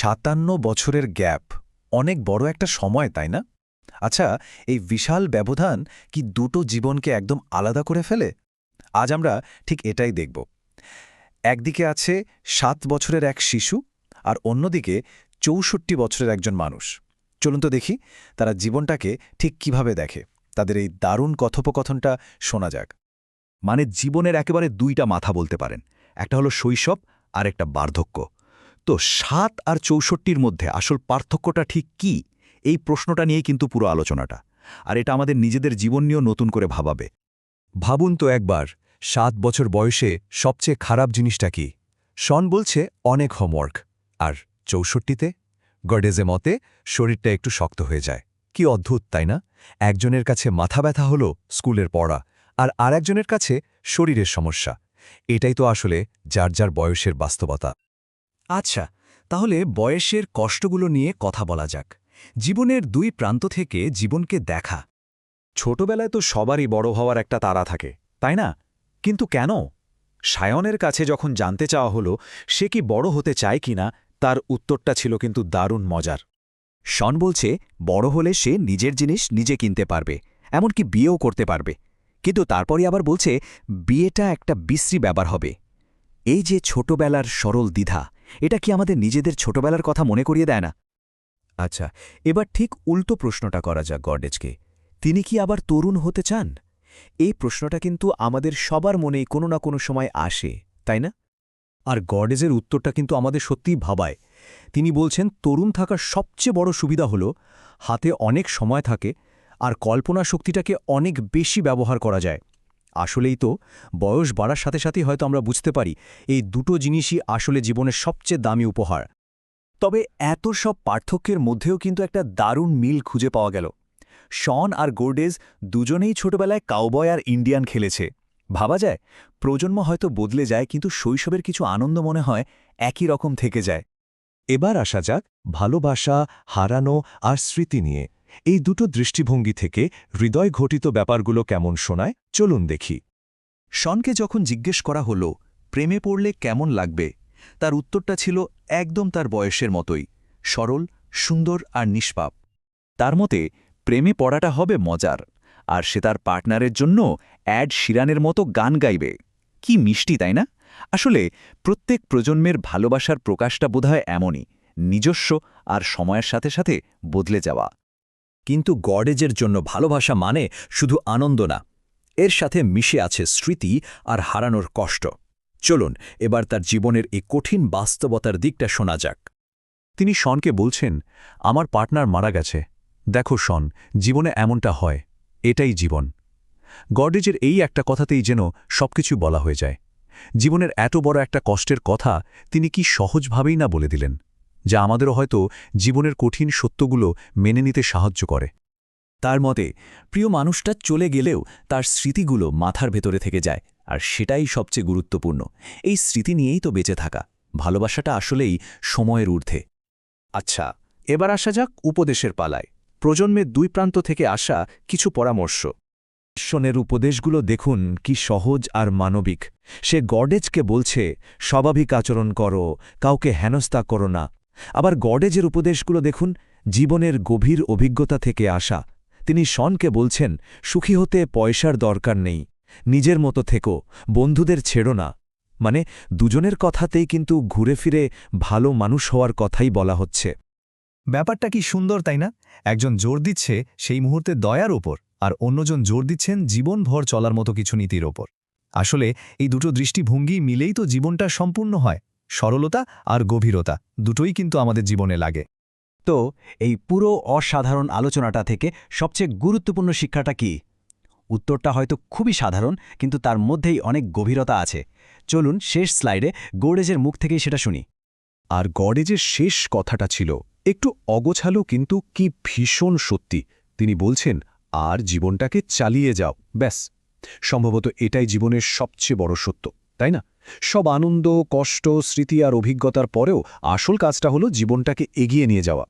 সাতান্ন বছরের গ্যাপ। অনেক বড় একটা সময়, তাই না? আচ্ছা এই বিশাল ব্যবধান কি দুটো জীবনকে একদম আলাদা করে ফেলে? আজ আমরা ঠিক এটাই দেখব। একদিকে আছে সাত বছরের এক শিশু আর অন্যদিকে চৌষট্টি বছরের একজন মানুষ। চলুন তো দেখি তারা জীবনটাকে ঠিক কীভাবে দেখে। তাদের এই দারুণ কথোপকথনটা শোনা যাক। মানে জীবনের একেবারে দুইটা মাথা বলতে পারেন। একটা হলো শৈশব আর একটা বার্ধক্য। তো সাত আর চৌষট্টির মধ্যে আসল পার্থক্যটা ঠিক কি? এই প্রশ্নটা নিয়েই কিন্তু পুরো আলোচনাটা। আর এটা আমাদের নিজেদের জীবন নিয়েও নতুন করে ভাবাবে। ভাবুন তো একবার, সাত বছর বয়সে সবচেয়ে খারাপ জিনিসটা কি? শন বলছে অনেক হোমওয়ার্ক, আর চৌষট্টিতে? গডেজে মতে, শরীরটা একটু শক্ত হয়ে যায়। কি অদ্ভুত, তাই না? একজনের কাছে মাথা ব্যথা হলো স্কুলের পড়া, আর আরেকজনের কাছে শরীরের সমস্যা। এটাই তো আসলে যার যার বয়সের বাস্তবতা। আচ্ছা তাহলে বয়সের কষ্টগুলো নিয়ে কথা বলা যাক। জীবনের দুই প্রান্ত থেকে জীবনকে দেখা। ছোটবেলায় তো সবারই বড় হওয়ার একটা তারা থাকে, তাই না? কিন্তু কেন? সায়নের কাছে যখন জানতে চাওয়া হলো, সে কি বড় হতে চায় কিনা তার উত্তরটা ছিল কিন্তু দারুণ মজার। শন বলছে, বড় হলে সে নিজের জিনিস নিজে কিনতে পারবে, এমনকি বিয়েও করতে পারবে। কিন্তু তারপরে আবার বলছে, বিয়েটা একটা বিশ্রী ব্যাপার হবে। এই যে ছোটবেলার সরল দ্বিধা এটা কি আমাদের নিজেদের ছোটবেলার কথা মনে করিয়ে দেয় না? আচ্ছা এবার ঠিক উল্টো প্রশ্নটা করা যাক গডেজকে। তিনি কি আবার তরুণ হতে চান? এই প্রশ্নটা কিন্তু আমাদের সবার মনেই কোনো না কোনো সময় আসে, তাই না? আর গডেজের উত্তরটা কিন্তু আমাদের সত্যিই ভাবায়। তিনি বলছেন, তরুণ থাকার সবচেয়ে বড় সুবিধা হল, হাতে অনেক সময় থাকে আর কল্পনা শক্তিটাকে অনেক বেশি ব্যবহার করা যায়। আসলেই তো বয়স বাড়ার সাথে সাথে হয়তো আমরা বুঝতে পারি এই দুটো জিনিসই আসলে জীবনের সবচেয়ে দামি উপহার। তবে এত সব পার্থক্যের মধ্যেও কিন্তু একটা দারুণ মিল খুঁজে পাওয়া গেল। শন আর গোর্ডেজ দুজনেই ছোটবেলায় কাউবয় আর ইন্ডিয়ান খেলেছে। ভাবা যায়, প্রজন্ম হয়তো বদলে যায় কিন্তু শৈশবের কিছু আনন্দ মনে হয় একই রকম থেকে যায়। এবার আসা যাক ভালোবাসা, হারানো আর স্মৃতি নিয়ে। এই দুটো দৃষ্টিভঙ্গি থেকে হৃদয় ঘটিত ব্যাপারগুলো কেমন শোনায়, চলুন দেখি। শনকে যখন জিজ্ঞেস করা হলো, প্রেমে পড়লে কেমন লাগবে, তার উত্তরটা ছিল একদম তার বয়সের মতোই, সরল, সুন্দর আর নিষ্পাপ। তার মতে, প্রেমে পড়াটা হবে মজার, আর সে তার পার্টনারের জন্য অ্যাড শিরানের মতো গান গাইবে। কি মিষ্টি, তাই না? আসলে, প্রত্যেক প্রজন্মের ভালোবাসার প্রকাশটা বোধহয় এমনই, নিজস্ব আর সময়ের সাথে সাথে বদলে যাওয়া। কিন্তু গডেজের জন্য ভালোবাসা মানে শুধু আনন্দ না। এর সাথে মিশে আছে স্মৃতি আর হারানোর কষ্ট। চলুন, এবার তার জীবনের এই কঠিন বাস্তবতার দিকটা শোনা যাক। তিনি শনকে বলছেন, আমার পার্টনার মারা গেছে। দেখো শন, জীবনে এমনটা হয়। এটাই জীবন। গডেজের এই একটা কথাতেই যেন সবকিছু বলা হয়ে যায়। জীবনের এত বড় একটা কষ্টের কথা তিনি কি সহজভাবেই না বলে দিলেন। যা আমাদেরও হয়তো জীবনের কঠিন সত্যগুলো মেনে নিতে সাহায্য করে। তার মতে, প্রিয় মানুষটা চলে গেলেও তার স্মৃতিগুলো মাথার ভেতরে থেকে যায়, আর সেটাই সবচেয়ে গুরুত্বপূর্ণ। এই স্মৃতি নিয়েই তো বেঁচে থাকা, ভালোবাসাটা আসলেই সময়ের ঊর্ধ্বে। আচ্ছা এবার আসা যাক উপদেশের পালায়। প্রজন্মের দুই প্রান্ত থেকে আসা কিছু পরামর্শ। শনের উপদেশগুলো দেখুন কি সহজ আর মানবিক। সে গডেজকে বলছে, স্বাভাবিক আচরণ করো, কাউকে হেনস্তা করো না আবার গডেজের উপদেশগুলো দেখুন, জীবনের গভীর অভিজ্ঞতা থেকে আসা। তিনি শনকে বলছেন, সুখী হতে পয়সার দরকার নেই, নিজের মতো থেকো, বন্ধুদের ছেড়ো না। মানে দুজনের কথাতেই কিন্তু ঘুরে ফিরে ভালো মানুষ হওয়ার কথাই বলা হচ্ছে। ব্যাপারটা কি সুন্দর তাই না? একজন জোর দিচ্ছে সেই মুহূর্তে দয়ার ওপর, আর অন্যজন জোর দিচ্ছেন জীবনভর চলার মতো কিছু নীতির ওপর। আসলে এই দুটো দৃষ্টিভঙ্গি মিলেই তো জীবনটা সম্পূর্ণ হয়। সরলতা আর গভীরতা দুটোই কিন্তু আমাদের জীবনে লাগে। তো এই পুরো অসাধারণ আলোচনাটা থেকে সবচেয়ে গুরুত্বপূর্ণ শিক্ষাটা কি? উত্তরটা হয়তো খুবই সাধারণ, কিন্তু তার মধ্যেই অনেক গভীরতা আছে। চলুন শেষ স্লাইডে গোড়েজের মুখ থেকেই সেটা শুনি। আর গডেজের শেষ কথাটা ছিল, একটু অগোছালো কিন্তু কি ভীষণ সত্যি। তিনি বলছেন, আর জীবনটাকে চালিয়ে যাও। ব্যাস, সম্ভবত এটাই জীবনের সবচেয়ে বড় সত্য। তাই না? সব আনন্দ, কষ্ট, স্মৃতি আর অভিজ্ঞতার পরেও আসল কাজটা হলো জীবনটাকে এগিয়ে নিয়ে যাওয়া।